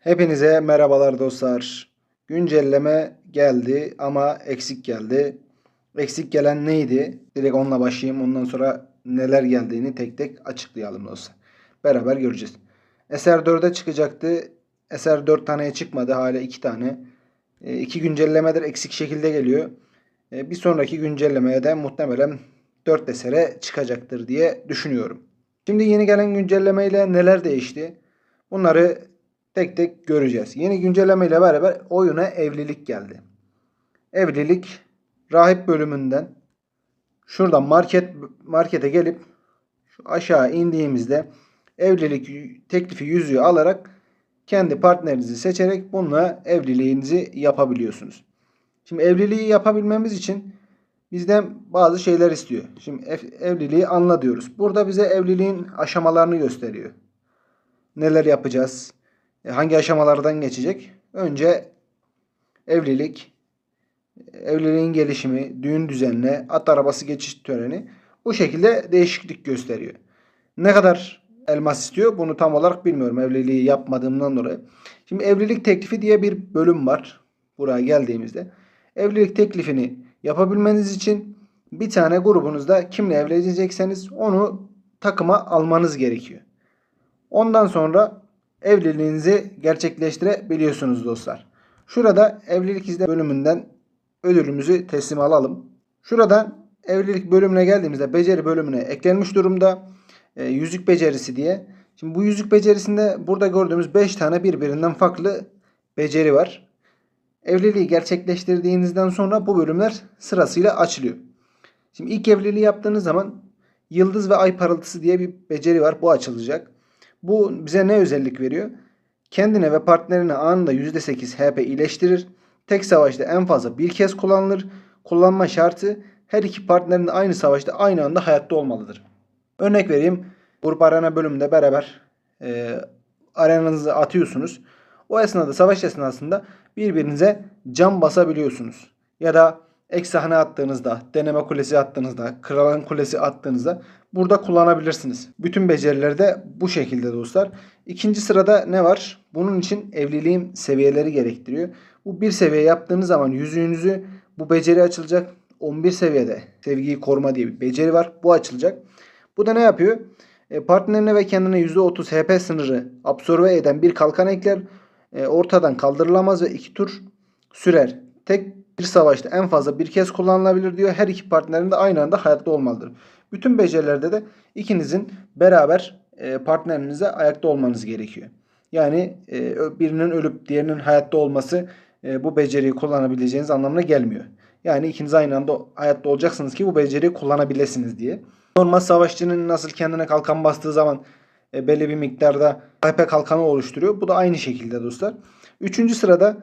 Hepinize merhabalar dostlar. Güncelleme geldi ama eksik geldi. Eksik gelen neydi? Direkt onunla başlayayım. Ondan sonra neler geldiğini tek tek açıklayalım dostlar. Beraber göreceğiz. Eser 4'e çıkacaktı. Eser 4 taneye çıkmadı. Hala 2 tane. 2 güncellemedir eksik şekilde geliyor. E, Bir sonraki güncellemeye de muhtemelen 4 esere çıkacaktır diye düşünüyorum. Şimdi yeni gelen güncellemeyle neler değişti? Bunları tek tek göreceğiz. Yeni güncelleme ile beraber oyuna evlilik geldi. Evlilik rahip bölümünden şuradan market markete gelip şu aşağı indiğimizde evlilik teklifi yüzüğü alarak kendi partnerinizi seçerek bununla evliliğinizi yapabiliyorsunuz. Şimdi evliliği yapabilmemiz için bizden bazı şeyler istiyor. Şimdi ev- evliliği anla diyoruz. Burada bize evliliğin aşamalarını gösteriyor. Neler yapacağız? E, Hangi aşamalardan geçecek? Önce evlilik, evliliğin gelişimi, düğün düzenle, at arabası geçiş töreni bu şekilde değişiklik gösteriyor. Ne kadar elmas istiyor bunu tam olarak bilmiyorum evliliği yapmadığımdan dolayı. Şimdi evlilik teklifi diye bir bölüm var buraya geldiğimizde. Evlilik teklifini yapabilmeniz için bir tane grubunuzda kimle evlenecekseniz onu takıma almanız gerekiyor. Ondan sonra evliliğinizi gerçekleştirebiliyorsunuz dostlar. Şurada evlilik izle bölümünden ödülümüzü teslim alalım. Şuradan evlilik bölümüne geldiğimizde beceri bölümüne eklenmiş durumda. E, yüzük becerisi diye. Şimdi bu yüzük becerisinde burada gördüğümüz 5 tane birbirinden farklı beceri var. Evliliği gerçekleştirdiğinizden sonra bu bölümler sırasıyla açılıyor. Şimdi ilk evliliği yaptığınız zaman yıldız ve ay parıltısı diye bir beceri var. Bu açılacak. Bu bize ne özellik veriyor? Kendine ve partnerine anında %8 HP iyileştirir. Tek savaşta en fazla bir kez kullanılır. Kullanma şartı her iki partnerin de aynı savaşta aynı anda hayatta olmalıdır. Örnek vereyim. Grup arena bölümünde beraber e, arenanızı atıyorsunuz. O esnada savaş esnasında birbirinize cam basabiliyorsunuz. Ya da ek sahne attığınızda, deneme kulesi attığınızda, kralın kulesi attığınızda burada kullanabilirsiniz. Bütün becerileri de bu şekilde dostlar. İkinci sırada ne var? Bunun için evliliğin seviyeleri gerektiriyor. Bu bir seviye yaptığınız zaman yüzüğünüzü bu beceri açılacak. 11 seviyede sevgiyi koruma diye bir beceri var. Bu açılacak. Bu da ne yapıyor? E, partnerine ve kendine %30 HP sınırı absorbe eden bir kalkan ekler. E, ortadan kaldırılamaz ve iki tur sürer. Tek bir savaşta en fazla bir kez kullanılabilir diyor. Her iki partnerin de aynı anda hayatta olmalıdır. Bütün becerilerde de ikinizin beraber e, partnerinize ayakta olmanız gerekiyor. Yani e, birinin ölüp diğerinin hayatta olması e, bu beceriyi kullanabileceğiniz anlamına gelmiyor. Yani ikiniz aynı anda hayatta olacaksınız ki bu beceriyi kullanabilirsiniz diye. Normal savaşçının nasıl kendine kalkan bastığı zaman belli bir miktarda HP kalkanı oluşturuyor. Bu da aynı şekilde dostlar. Üçüncü sırada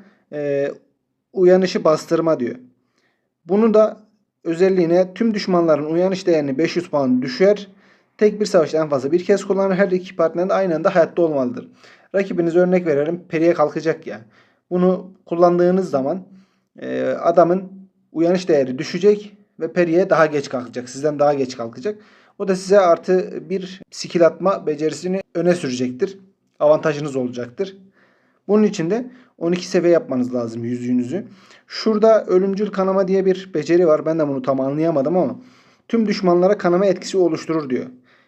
uyanışı bastırma diyor. Bunu da özelliğine tüm düşmanların uyanış değerini 500 puan düşer. Tek bir savaşta en fazla bir kez kullanır. Her iki partnerin de aynı anda hayatta olmalıdır. Rakibinize örnek verelim. Periye kalkacak ya. Bunu kullandığınız zaman e, adamın uyanış değeri düşecek ve periye daha geç kalkacak. Sizden daha geç kalkacak. O da size artı bir skill atma becerisini öne sürecektir. Avantajınız olacaktır. Bunun için de 12 seviye yapmanız lazım yüzüğünüzü. Şurada ölümcül kanama diye bir beceri var. Ben de bunu tam anlayamadım ama tüm düşmanlara kanama etkisi oluşturur diyor.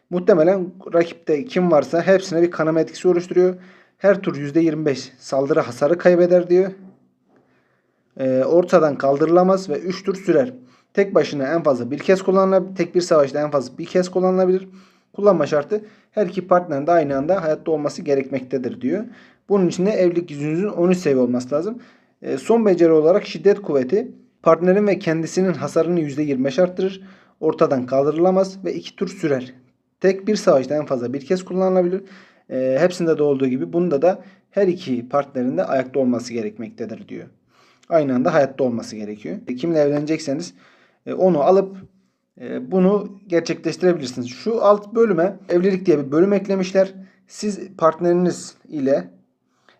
Muhtemelen rakipte kim varsa hepsine bir kanama etkisi oluşturuyor. Her tur %25 saldırı hasarı kaybeder diyor. Ee, ortadan kaldırılamaz ve 3 tur sürer. Tek başına en fazla bir kez kullanılabilir. Tek bir savaşta en fazla bir kez kullanılabilir. Kullanma şartı her iki partnerin de aynı anda hayatta olması gerekmektedir diyor. Bunun için de evlilik yüzünüzün 13 seviye olması lazım. Ee, son beceri olarak şiddet kuvveti partnerin ve kendisinin hasarını %25 arttırır. Ortadan kaldırılamaz ve 2 tur sürer. Tek bir savaşta en fazla bir kez kullanılabilir. Ee, hepsinde de olduğu gibi bunda da her iki partnerin de ayakta olması gerekmektedir diyor. Aynı anda hayatta olması gerekiyor. E, Kimle evlenecekseniz e, onu alıp e, bunu gerçekleştirebilirsiniz. Şu alt bölüme evlilik diye bir bölüm eklemişler. Siz partneriniz ile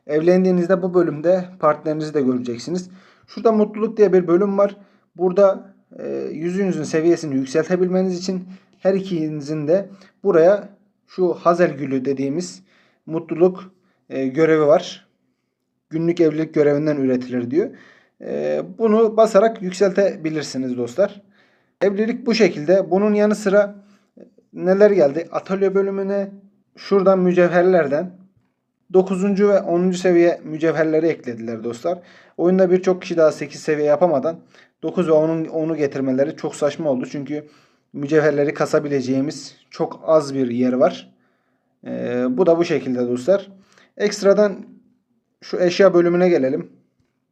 evlendiğinizde bu bölümde partnerinizi de göreceksiniz. Şurada mutluluk diye bir bölüm var. Burada e, yüzüğünüzün seviyesini yükseltebilmeniz için her ikinizin de buraya şu hazel gülü dediğimiz mutluluk e, görevi var. günlük evlilik görevinden üretilir diyor. Ee, bunu basarak yükseltebilirsiniz dostlar. Evlilik bu şekilde. Bunun yanı sıra neler geldi? Atölye bölümüne şuradan mücevherlerden 9. ve 10. seviye mücevherleri eklediler dostlar. Oyunda birçok kişi daha 8 seviye yapamadan 9 ve 10'un 10'u getirmeleri çok saçma oldu. Çünkü mücevherleri kasabileceğimiz çok az bir yer var. Ee, bu da bu şekilde dostlar. Ekstradan şu eşya bölümüne gelelim.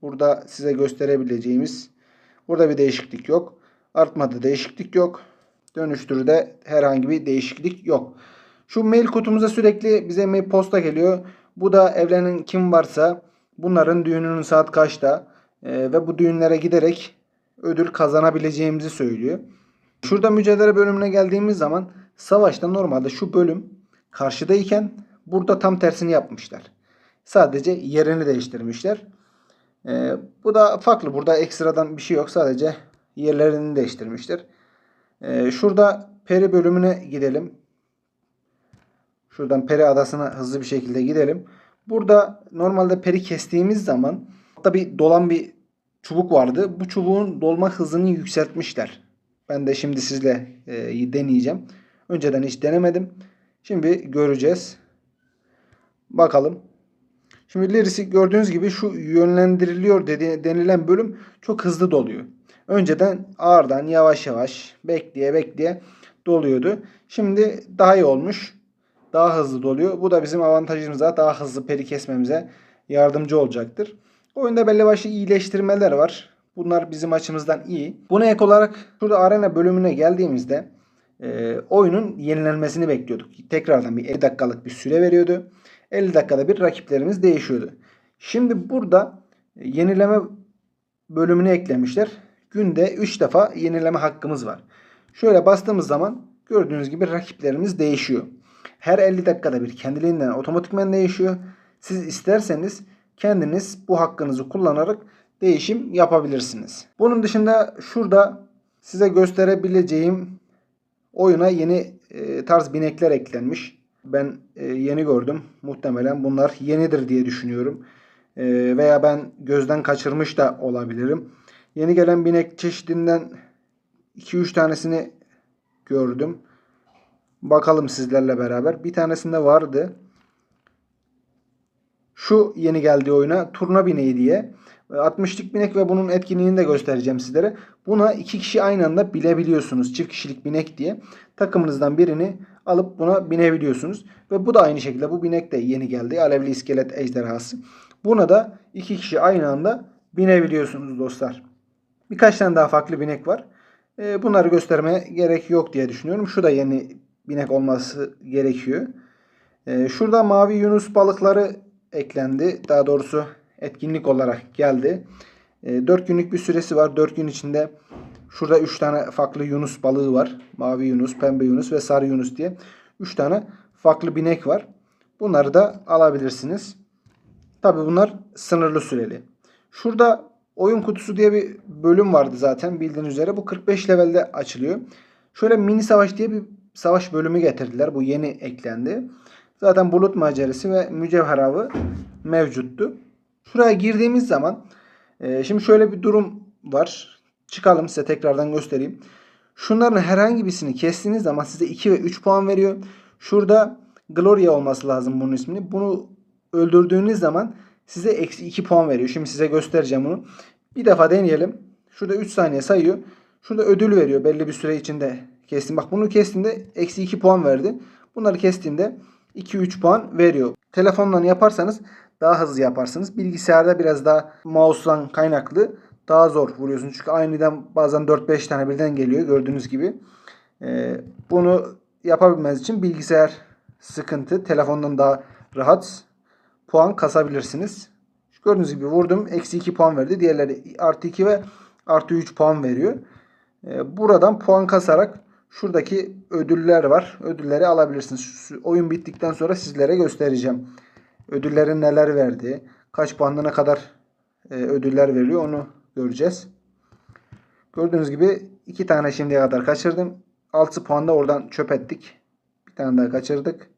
Burada size gösterebileceğimiz burada bir değişiklik yok. Artmada değişiklik yok. Dönüştürde herhangi bir değişiklik yok. Şu mail kutumuza sürekli bize mail posta geliyor. Bu da evlenen kim varsa bunların düğününün saat kaçta e, ve bu düğünlere giderek ödül kazanabileceğimizi söylüyor. Şurada mücadele bölümüne geldiğimiz zaman savaşta normalde şu bölüm karşıdayken burada tam tersini yapmışlar. Sadece yerini değiştirmişler. Ee, bu da farklı. Burada ekstradan bir şey yok. Sadece yerlerini değiştirmişler. Ee, şurada peri bölümüne gidelim. Şuradan peri adasına hızlı bir şekilde gidelim. Burada normalde peri kestiğimiz zaman hatta bir dolan bir çubuk vardı. Bu çubuğun dolma hızını yükseltmişler. Ben de şimdi sizle e, deneyeceğim. Önceden hiç denemedim. Şimdi göreceğiz. Bakalım. Şimdi ilerisi gördüğünüz gibi şu yönlendiriliyor denilen bölüm çok hızlı doluyor. Önceden ağırdan yavaş yavaş bekleye bekleye doluyordu. Şimdi daha iyi olmuş. Daha hızlı doluyor. Bu da bizim avantajımıza daha hızlı peri kesmemize yardımcı olacaktır. Oyunda belli başlı iyileştirmeler var. Bunlar bizim açımızdan iyi. Buna ek olarak şurada arena bölümüne geldiğimizde e, oyunun yenilenmesini bekliyorduk. Tekrardan bir 50 dakikalık bir süre veriyordu. 50 dakikada bir rakiplerimiz değişiyordu. Şimdi burada yenileme bölümünü eklemişler. Günde 3 defa yenileme hakkımız var. Şöyle bastığımız zaman gördüğünüz gibi rakiplerimiz değişiyor. Her 50 dakikada bir kendiliğinden otomatikmen değişiyor. Siz isterseniz kendiniz bu hakkınızı kullanarak değişim yapabilirsiniz. Bunun dışında şurada size gösterebileceğim oyuna yeni e, tarz binekler eklenmiş. Ben e, yeni gördüm. Muhtemelen bunlar yenidir diye düşünüyorum. E, veya ben gözden kaçırmış da olabilirim. Yeni gelen binek çeşidinden 2-3 tanesini gördüm. Bakalım sizlerle beraber. Bir tanesinde vardı. Şu yeni geldiği oyuna turna bineği diye. 60'lık binek ve bunun etkinliğini de göstereceğim sizlere. Buna iki kişi aynı anda bilebiliyorsunuz. Çift kişilik binek diye. Takımınızdan birini alıp buna binebiliyorsunuz. Ve bu da aynı şekilde bu binek de yeni geldi. Alevli iskelet ejderhası. Buna da iki kişi aynı anda binebiliyorsunuz dostlar. Birkaç tane daha farklı binek var. Ee, bunları göstermeye gerek yok diye düşünüyorum. Şu da yeni binek olması gerekiyor. Ee, şurada mavi yunus balıkları eklendi. Daha doğrusu etkinlik olarak geldi. E, 4 günlük bir süresi var. 4 gün içinde şurada 3 tane farklı yunus balığı var. Mavi yunus, pembe yunus ve sarı yunus diye 3 tane farklı binek var. Bunları da alabilirsiniz. Tabi bunlar sınırlı süreli. Şurada oyun kutusu diye bir bölüm vardı zaten bildiğiniz üzere. Bu 45 levelde açılıyor. Şöyle mini savaş diye bir savaş bölümü getirdiler. Bu yeni eklendi. Zaten bulut macerası ve mücevher avı mevcuttu. Şuraya girdiğimiz zaman e, şimdi şöyle bir durum var. Çıkalım size tekrardan göstereyim. Şunların herhangi birisini kestiğiniz zaman size 2 ve 3 puan veriyor. Şurada Gloria olması lazım bunun ismini. Bunu öldürdüğünüz zaman size eksi 2 puan veriyor. Şimdi size göstereceğim bunu. Bir defa deneyelim. Şurada 3 saniye sayıyor. Şurada ödül veriyor belli bir süre içinde kestim. Bak bunu kestiğimde eksi 2 puan verdi. Bunları kestiğimde 2-3 puan veriyor. Telefondan yaparsanız daha hızlı yaparsınız. Bilgisayarda biraz daha mouse'dan kaynaklı daha zor vuruyorsunuz. Çünkü aniden bazen 4-5 tane birden geliyor gördüğünüz gibi. Ee, bunu yapabilmeniz için bilgisayar sıkıntı. Telefondan daha rahat puan kasabilirsiniz. Gördüğünüz gibi vurdum. Eksi 2 puan verdi. Diğerleri artı 2 ve artı 3 puan veriyor. Ee, buradan puan kasarak şuradaki ödüller var. Ödülleri alabilirsiniz. Oyun bittikten sonra sizlere göstereceğim ödüllerin neler verdiği, kaç puanına kadar e, ödüller veriliyor onu göreceğiz. Gördüğünüz gibi iki tane şimdiye kadar kaçırdım. 6 puan da oradan çöp ettik. Bir tane daha kaçırdık.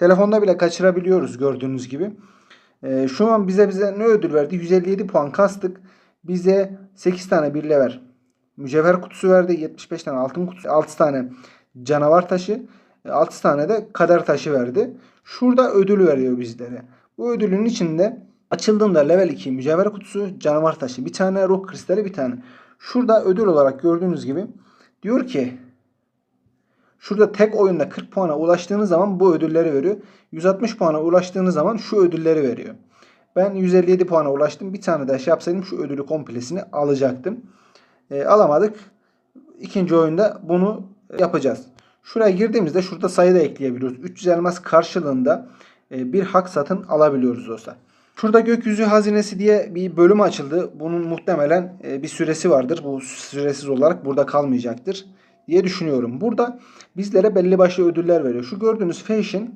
Telefonda bile kaçırabiliyoruz gördüğünüz gibi. Ee, şu an bize bize ne ödül verdi? 157 puan kastık. Bize 8 tane bir lever mücevher kutusu verdi. 75 tane altın kutusu. 6 tane canavar taşı. 6 tane de kader taşı verdi. Şurada ödül veriyor bizlere. Bu ödülün içinde açıldığında level 2 mücevher kutusu, canavar taşı, bir tane ruh kristali, bir tane. Şurada ödül olarak gördüğünüz gibi diyor ki Şurada tek oyunda 40 puana ulaştığınız zaman bu ödülleri veriyor. 160 puana ulaştığınız zaman şu ödülleri veriyor. Ben 157 puana ulaştım. Bir tane daha şey yapsaydım şu ödülü komplesini alacaktım. E, alamadık. İkinci oyunda bunu yapacağız. Şuraya girdiğimizde şurada sayı da ekleyebiliyoruz. 300 elmas karşılığında e, bir hak satın alabiliyoruz dostlar. Şurada gökyüzü hazinesi diye bir bölüm açıldı. Bunun muhtemelen e, bir süresi vardır. Bu süresiz olarak burada kalmayacaktır diye düşünüyorum. Burada bizlere belli başlı ödüller veriyor. Şu gördüğünüz fashion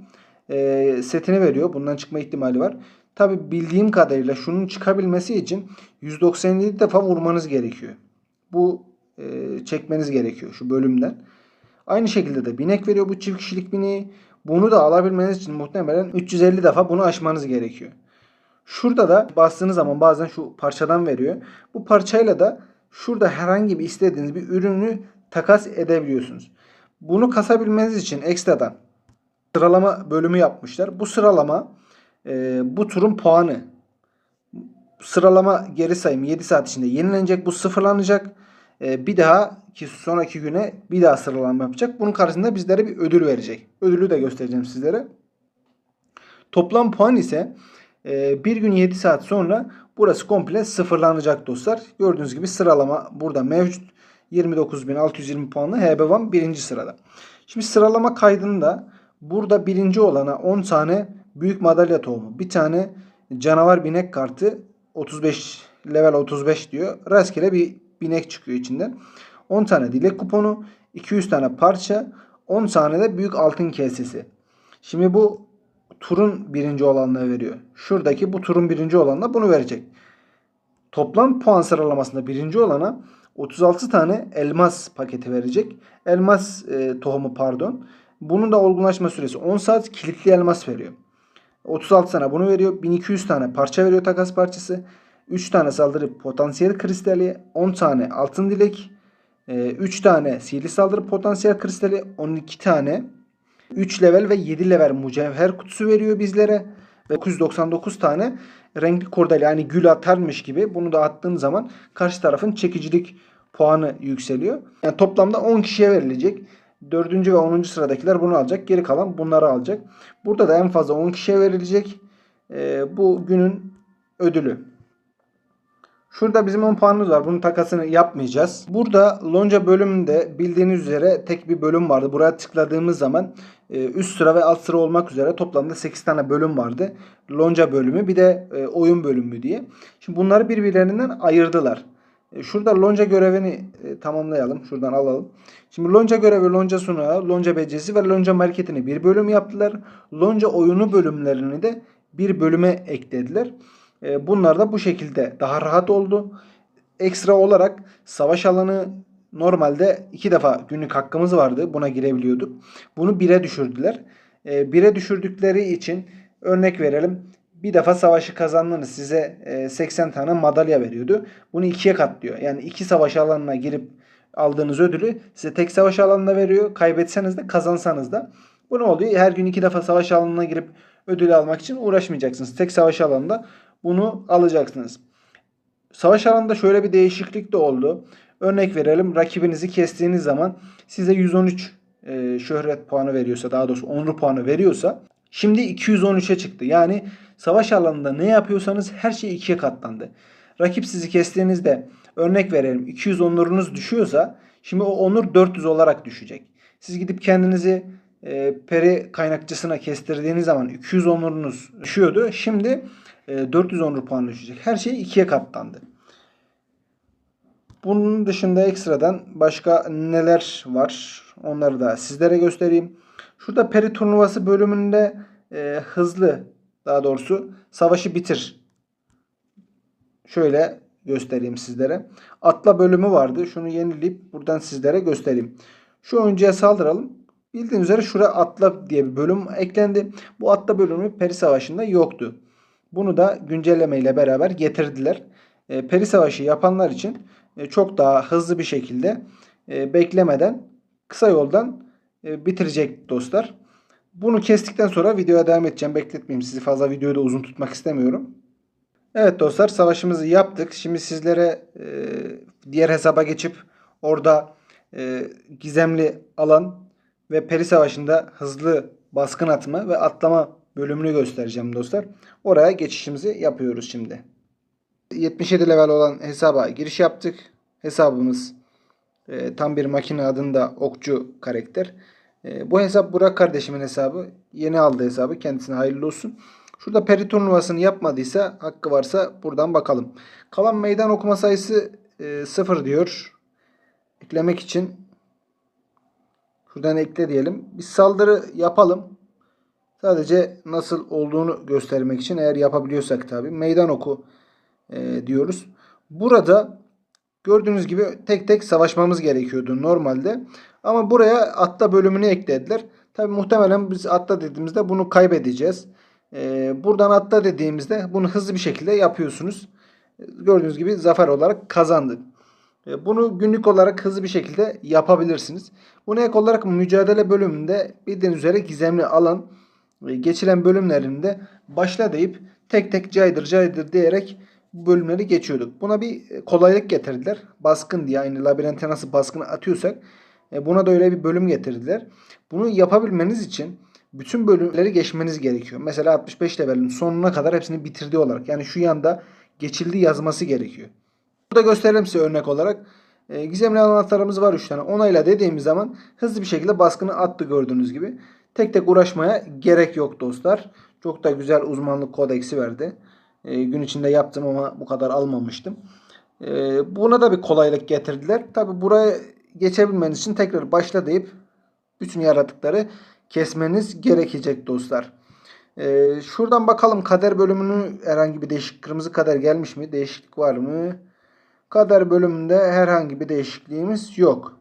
e, setini veriyor. Bundan çıkma ihtimali var. Tabi bildiğim kadarıyla şunun çıkabilmesi için 197 defa vurmanız gerekiyor. Bu e, çekmeniz gerekiyor şu bölümden. Aynı şekilde de binek veriyor bu çift kişilik bineği. Bunu da alabilmeniz için muhtemelen 350 defa bunu aşmanız gerekiyor. Şurada da bastığınız zaman bazen şu parçadan veriyor. Bu parçayla da şurada herhangi bir istediğiniz bir ürünü takas edebiliyorsunuz. Bunu kasabilmeniz için ekstradan sıralama bölümü yapmışlar. Bu sıralama e, bu turun puanı. Sıralama geri sayım 7 saat içinde yenilenecek. Bu sıfırlanacak. E, bir daha ki sonraki güne bir daha sıralama yapacak. Bunun karşısında bizlere bir ödül verecek. Ödülü de göstereceğim sizlere. Toplam puan ise e, bir gün 7 saat sonra burası komple sıfırlanacak dostlar. Gördüğünüz gibi sıralama burada mevcut. 29.620 puanlı HB1 birinci sırada. Şimdi sıralama kaydında burada birinci olana 10 tane büyük madalya tohumu, bir tane canavar binek kartı 35 level 35 diyor. Rastgele bir binek çıkıyor içinden. 10 tane dilek kuponu, 200 tane parça, 10 tane de büyük altın kesesi. Şimdi bu turun birinci olanına veriyor. Şuradaki bu turun birinci olanına bunu verecek. Toplam puan sıralamasında birinci olana 36 tane elmas paketi verecek. Elmas e, tohumu pardon. Bunun da olgunlaşma süresi 10 saat kilitli elmas veriyor. 36 tane bunu veriyor. 1200 tane parça veriyor takas parçası. 3 tane saldırı potansiyel kristali. 10 tane altın dilek. 3 tane sihirli saldırı potansiyel kristali. 12 tane 3 level ve 7 level mücevher kutusu veriyor bizlere. Ve 999 tane renkli kurdele yani gül atarmış gibi bunu da attığın zaman karşı tarafın çekicilik puanı yükseliyor. Yani toplamda 10 kişiye verilecek. 4. ve 10. sıradakiler bunu alacak. Geri kalan bunları alacak. Burada da en fazla 10 kişiye verilecek. Ee, bu günün ödülü. Şurada bizim 10 puanımız var. Bunun takasını yapmayacağız. Burada lonca bölümünde bildiğiniz üzere tek bir bölüm vardı. Buraya tıkladığımız zaman e, üst sıra ve alt sıra olmak üzere toplamda 8 tane bölüm vardı. Lonca bölümü bir de e, oyun bölümü diye. Şimdi bunları birbirlerinden ayırdılar. E, şurada lonca görevini tamamlayalım. Şuradan alalım. Şimdi lonca görevi, lonca sunağı, lonca becesi ve lonca marketini bir bölüm yaptılar. Lonca oyunu bölümlerini de bir bölüme eklediler. E, bunlar da bu şekilde daha rahat oldu. Ekstra olarak savaş alanı normalde iki defa günlük hakkımız vardı. Buna girebiliyorduk. Bunu bire düşürdüler. E, bire düşürdükleri için örnek verelim. Bir defa savaşı kazandınız size 80 e, tane madalya veriyordu. Bunu ikiye katlıyor. Yani iki savaş alanına girip aldığınız ödülü size tek savaş alanına veriyor. Kaybetseniz de kazansanız da. Bu ne oluyor? Her gün iki defa savaş alanına girip ödül almak için uğraşmayacaksınız. Tek savaş alanında bunu alacaksınız. Savaş alanında şöyle bir değişiklik de oldu. Örnek verelim rakibinizi kestiğiniz zaman size 113 e, şöhret puanı veriyorsa daha doğrusu onur puanı veriyorsa şimdi 213'e çıktı. Yani savaş alanında ne yapıyorsanız her şey ikiye katlandı. Rakip sizi kestiğinizde örnek verelim 200 onurunuz düşüyorsa şimdi o onur 400 olarak düşecek. Siz gidip kendinizi e, peri kaynakçısına kestirdiğiniz zaman 200 onurunuz düşüyordu. Şimdi 400 e, onur puan düşecek. Her şey ikiye katlandı. Bunun dışında ekstradan başka neler var? Onları da sizlere göstereyim. Şurada peri turnuvası bölümünde e, hızlı daha doğrusu savaşı bitir. Şöyle göstereyim sizlere. Atla bölümü vardı. Şunu yenileyip buradan sizlere göstereyim. Şu oyuncuya saldıralım. Bildiğiniz üzere şuraya atla diye bir bölüm eklendi. Bu atla bölümü peri savaşında yoktu. Bunu da güncelleme ile beraber getirdiler. E, peri savaşı yapanlar için çok daha hızlı bir şekilde e, beklemeden kısa yoldan e, bitirecek dostlar. Bunu kestikten sonra videoya devam edeceğim. Bekletmeyeyim sizi fazla videoyu da uzun tutmak istemiyorum. Evet dostlar savaşımızı yaptık. Şimdi sizlere e, diğer hesaba geçip orada e, gizemli alan ve peri savaşında hızlı baskın atma ve atlama bölümünü göstereceğim dostlar. Oraya geçişimizi yapıyoruz şimdi. 77 level olan hesaba giriş yaptık. Hesabımız e, tam bir makine adında okçu karakter. E, bu hesap Burak kardeşimin hesabı. Yeni aldı hesabı. Kendisine hayırlı olsun. Şurada peri turnuvasını yapmadıysa hakkı varsa buradan bakalım. Kalan meydan okuma sayısı e, 0 diyor. Eklemek için şuradan ekle diyelim. Bir saldırı yapalım. Sadece nasıl olduğunu göstermek için eğer yapabiliyorsak tabi. Meydan oku e, diyoruz. Burada gördüğünüz gibi tek tek savaşmamız gerekiyordu normalde. Ama buraya atla bölümünü eklediler. Tabi muhtemelen biz atla dediğimizde bunu kaybedeceğiz. E, buradan atla dediğimizde bunu hızlı bir şekilde yapıyorsunuz. Gördüğünüz gibi zafer olarak kazandık. E, Bunu günlük olarak hızlı bir şekilde yapabilirsiniz. Bunu ek olarak mücadele bölümünde bildiğiniz üzere gizemli alan e, geçilen bölümlerinde başla deyip tek tek caydır caydır diyerek bölümleri geçiyorduk. Buna bir e, kolaylık getirdiler. Baskın diye aynı labirente nasıl baskını atıyorsak e, buna da öyle bir bölüm getirdiler. Bunu yapabilmeniz için bütün bölümleri geçmeniz gerekiyor. Mesela 65 levelin sonuna kadar hepsini bitirdiği olarak. Yani şu yanda geçildi yazması gerekiyor. Burada gösterelim size örnek olarak. E, gizemli anahtarımız var 3 tane. Onayla dediğimiz zaman hızlı bir şekilde baskını attı gördüğünüz gibi. Tek tek uğraşmaya gerek yok dostlar. Çok da güzel uzmanlık kodeksi verdi. E, gün içinde yaptım ama bu kadar almamıştım. E, buna da bir kolaylık getirdiler. Tabi buraya geçebilmeniz için tekrar başla deyip bütün yaratıkları kesmeniz gerekecek dostlar. E, şuradan bakalım kader bölümünü herhangi bir değişik kırmızı kader gelmiş mi? Değişiklik var mı? Kader bölümünde herhangi bir değişikliğimiz yok.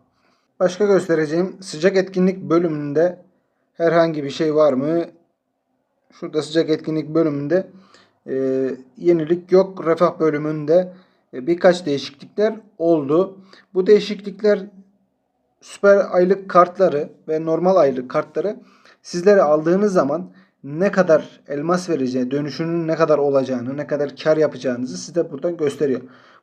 Başka göstereceğim sıcak etkinlik bölümünde herhangi bir şey var mı? Şurada sıcak etkinlik bölümünde e, yenilik yok. Refah bölümünde e, birkaç değişiklikler oldu. Bu değişiklikler süper aylık kartları ve normal aylık kartları sizlere aldığınız zaman ne kadar elmas vereceği, dönüşünün ne kadar olacağını, ne kadar kar yapacağınızı size buradan gösteriyor.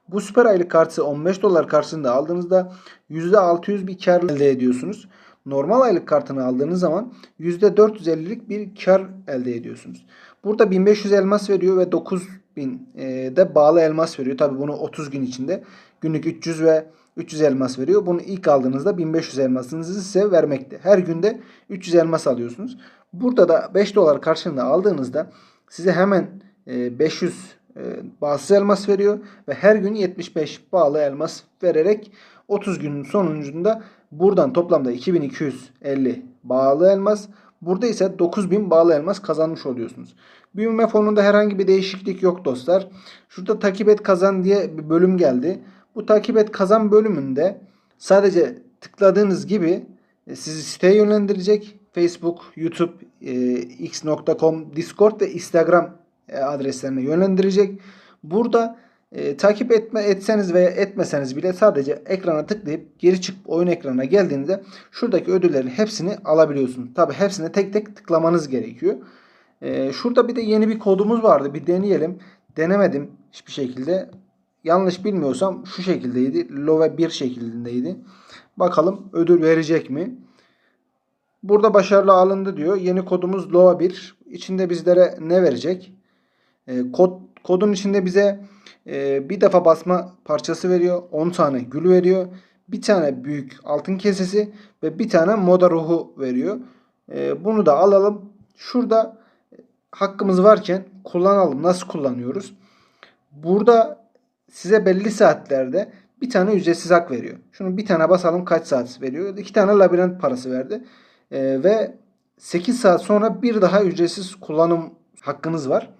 Bu süper aylık kartı 15 dolar karşılığında aldığınızda %600 bir kar elde ediyorsunuz. Normal aylık kartını aldığınız zaman %450'lik bir kar elde ediyorsunuz. Burada 1500 elmas veriyor ve 9000 e, de bağlı elmas veriyor. Tabi bunu 30 gün içinde günlük 300 ve 300 elmas veriyor. Bunu ilk aldığınızda 1500 elmasınızı size vermekte. Her günde 300 elmas alıyorsunuz. Burada da 5 dolar karşılığında aldığınızda size hemen 500 e, bağımsız elmas veriyor ve her gün 75 bağlı elmas vererek 30 günün sonucunda buradan toplamda 2250 bağlı elmas burada ise 9000 bağlı elmas kazanmış oluyorsunuz. Büyüme fonunda herhangi bir değişiklik yok dostlar. Şurada takip et kazan diye bir bölüm geldi. Bu takip et kazan bölümünde sadece tıkladığınız gibi e, sizi siteye yönlendirecek. Facebook, YouTube, e, x.com, Discord ve Instagram e, adreslerine yönlendirecek. Burada e, takip etme etseniz veya etmeseniz bile sadece ekrana tıklayıp geri çıkıp oyun ekranına geldiğinizde şuradaki ödüllerin hepsini alabiliyorsunuz. Tabi hepsine tek tek tıklamanız gerekiyor. E, şurada bir de yeni bir kodumuz vardı. Bir deneyelim. Denemedim hiçbir şekilde. Yanlış bilmiyorsam şu şekildeydi. Love 1 şeklindeydi. Bakalım ödül verecek mi? Burada başarılı alındı diyor. Yeni kodumuz LOA 1. İçinde bizlere ne verecek? E, kod kodun içinde bize e, bir defa basma parçası veriyor. 10 tane gül veriyor. Bir tane büyük altın kesesi ve bir tane moda ruhu veriyor. E, bunu da alalım. Şurada hakkımız varken kullanalım. Nasıl kullanıyoruz? Burada size belli saatlerde bir tane ücretsiz hak veriyor. Şunu bir tane basalım kaç saat veriyor? İki tane labirent parası verdi. Ee, ve 8 saat sonra bir daha ücretsiz kullanım hakkınız var.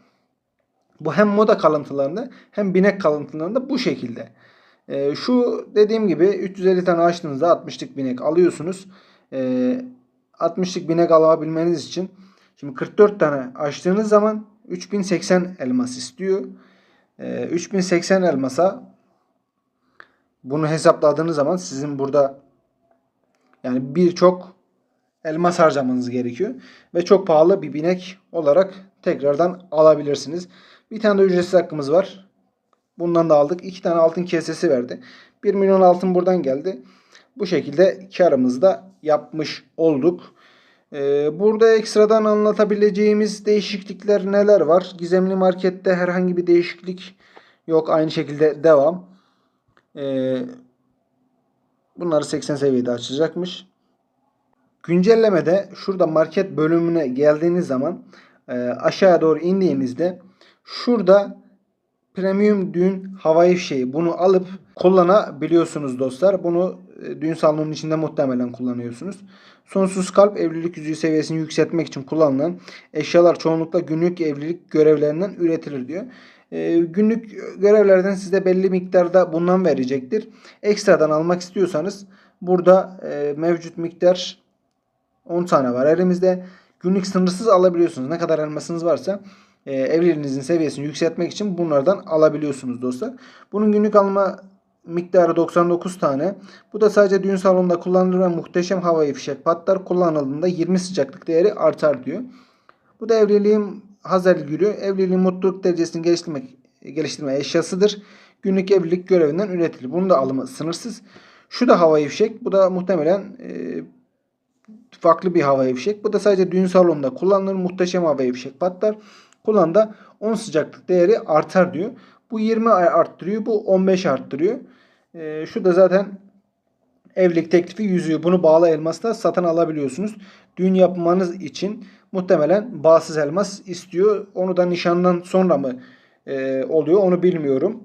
Bu hem moda kalıntılarında hem binek kalıntılarında bu şekilde. Ee, şu dediğim gibi 350 tane açtığınızda 60'lık binek alıyorsunuz. Ee, 60'lık binek alabilmeniz için şimdi 44 tane açtığınız zaman 3080 elmas istiyor. Ee, 3080 elmasa bunu hesapladığınız zaman sizin burada yani birçok elmas harcamanız gerekiyor. Ve çok pahalı bir binek olarak tekrardan alabilirsiniz. Bir tane de ücretsiz hakkımız var. Bundan da aldık. İki tane altın kesesi verdi. 1 milyon altın buradan geldi. Bu şekilde karımızı da yapmış olduk. Ee, burada ekstradan anlatabileceğimiz değişiklikler neler var? Gizemli markette herhangi bir değişiklik yok. Aynı şekilde devam. Ee, bunları 80 seviyede açacakmış. Güncellemede şurada market bölümüne geldiğiniz zaman e, aşağıya doğru indiğinizde şurada premium düğün havai fişeği bunu alıp kullanabiliyorsunuz dostlar. Bunu e, düğün salonunun içinde muhtemelen kullanıyorsunuz. Sonsuz kalp evlilik yüzüğü seviyesini yükseltmek için kullanılan eşyalar çoğunlukla günlük evlilik görevlerinden üretilir diyor. E, günlük görevlerden size belli miktarda bundan verecektir. Ekstradan almak istiyorsanız burada e, mevcut miktar 10 tane var elimizde. Günlük sınırsız alabiliyorsunuz. Ne kadar elmasınız varsa e, evliliğinizin seviyesini yükseltmek için bunlardan alabiliyorsunuz dostlar. Bunun günlük alma miktarı 99 tane. Bu da sadece düğün salonunda kullanılır muhteşem havai fişek patlar kullanıldığında 20 sıcaklık değeri artar diyor. Bu da evliliğin Hazel gülü evliliğin mutluluk derecesini geliştirmek, geliştirme eşyasıdır. Günlük evlilik görevinden üretilir. Bunun da alımı sınırsız. Şu da havai fişek. Bu da muhtemelen e, farklı bir havai fişek. Bu da sadece düğün salonunda kullanılır. Muhteşem havai fişek patlar. Kullanında 10 sıcaklık değeri artar diyor. Bu 20 arttırıyor. Bu 15 arttırıyor. E, şu da zaten evlilik teklifi yüzüğü. Bunu bağlı elmasla satın alabiliyorsunuz. Düğün yapmanız için muhtemelen bağsız elmas istiyor. Onu da nişandan sonra mı e, oluyor onu bilmiyorum.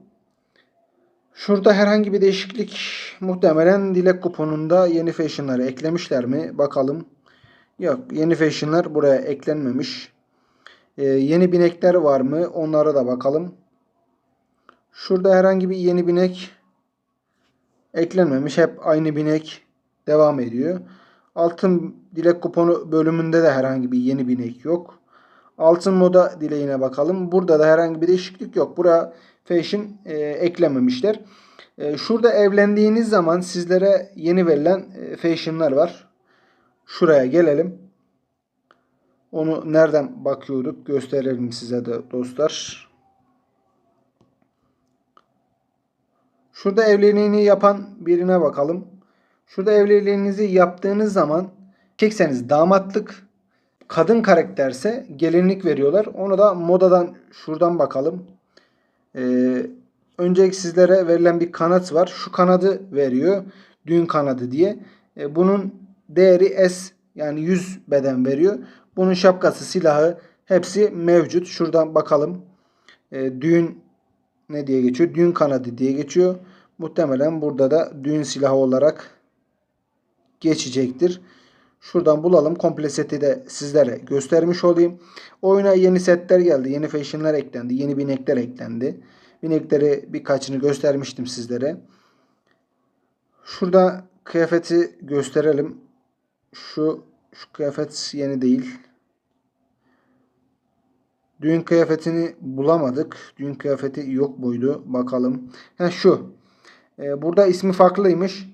Şurada herhangi bir değişiklik muhtemelen dilek kuponunda yeni fashionları eklemişler mi? Bakalım. Yok yeni fashionlar buraya eklenmemiş. Ee, yeni binekler var mı? Onlara da bakalım. Şurada herhangi bir yeni binek eklenmemiş. Hep aynı binek devam ediyor. Altın dilek kuponu bölümünde de herhangi bir yeni binek yok. Altın moda dileğine bakalım. Burada da herhangi bir değişiklik yok. Buraya fashion e, eklememişler. E, şurada evlendiğiniz zaman sizlere yeni verilen e, fashionlar var. Şuraya gelelim. Onu nereden bakıyorduk gösterelim size de dostlar. Şurada evliliğini yapan birine bakalım. Şurada evliliğinizi yaptığınız zaman erkekseniz damatlık, kadın karakterse gelinlik veriyorlar. Onu da modadan şuradan bakalım. Ee, öncelik sizlere verilen bir kanat var. Şu kanadı veriyor. Düğün kanadı diye. Ee, bunun değeri S yani 100 beden veriyor. Bunun şapkası, silahı hepsi mevcut. Şuradan bakalım. Ee, düğün ne diye geçiyor? Düğün kanadı diye geçiyor. Muhtemelen burada da düğün silahı olarak geçecektir. Şuradan bulalım. Komple seti de sizlere göstermiş olayım. Oyuna yeni setler geldi. Yeni fashionlar eklendi. Yeni binekler eklendi. Binekleri birkaçını göstermiştim sizlere. Şurada kıyafeti gösterelim. Şu, şu kıyafet yeni değil. Düğün kıyafetini bulamadık. Düğün kıyafeti yok buydu. Bakalım. Ha şu. Ee, burada ismi farklıymış.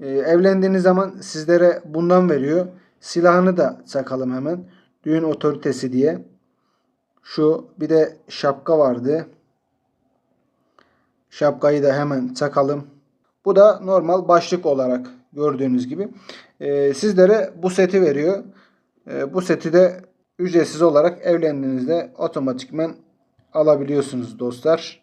Ee, evlendiğiniz zaman sizlere bundan veriyor. Silahını da çakalım hemen. Düğün otoritesi diye. Şu bir de şapka vardı. Şapkayı da hemen çakalım. Bu da normal başlık olarak gördüğünüz gibi. Ee, sizlere bu seti veriyor. Ee, bu seti de ücretsiz olarak evlendiğinizde otomatikmen alabiliyorsunuz dostlar.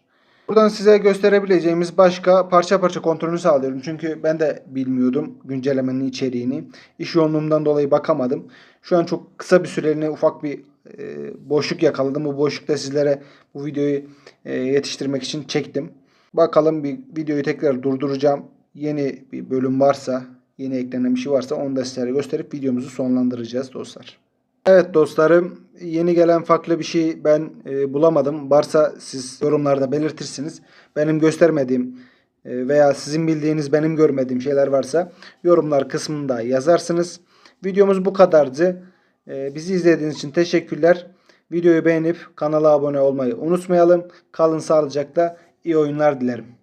Buradan size gösterebileceğimiz başka parça parça kontrolünü sağlıyorum. Çünkü ben de bilmiyordum güncellemenin içeriğini. İş yoğunluğumdan dolayı bakamadım. Şu an çok kısa bir süreliğine ufak bir e, boşluk yakaladım. Bu boşlukta sizlere bu videoyu e, yetiştirmek için çektim. Bakalım bir videoyu tekrar durduracağım. Yeni bir bölüm varsa, yeni eklenen bir şey varsa onu da sizlere gösterip videomuzu sonlandıracağız dostlar. Evet dostlarım yeni gelen farklı bir şey ben e, bulamadım. Varsa siz yorumlarda belirtirsiniz. Benim göstermediğim e, veya sizin bildiğiniz benim görmediğim şeyler varsa yorumlar kısmında yazarsınız. Videomuz bu kadardı. E, bizi izlediğiniz için teşekkürler. Videoyu beğenip kanala abone olmayı unutmayalım. Kalın sağlıcakla iyi oyunlar dilerim.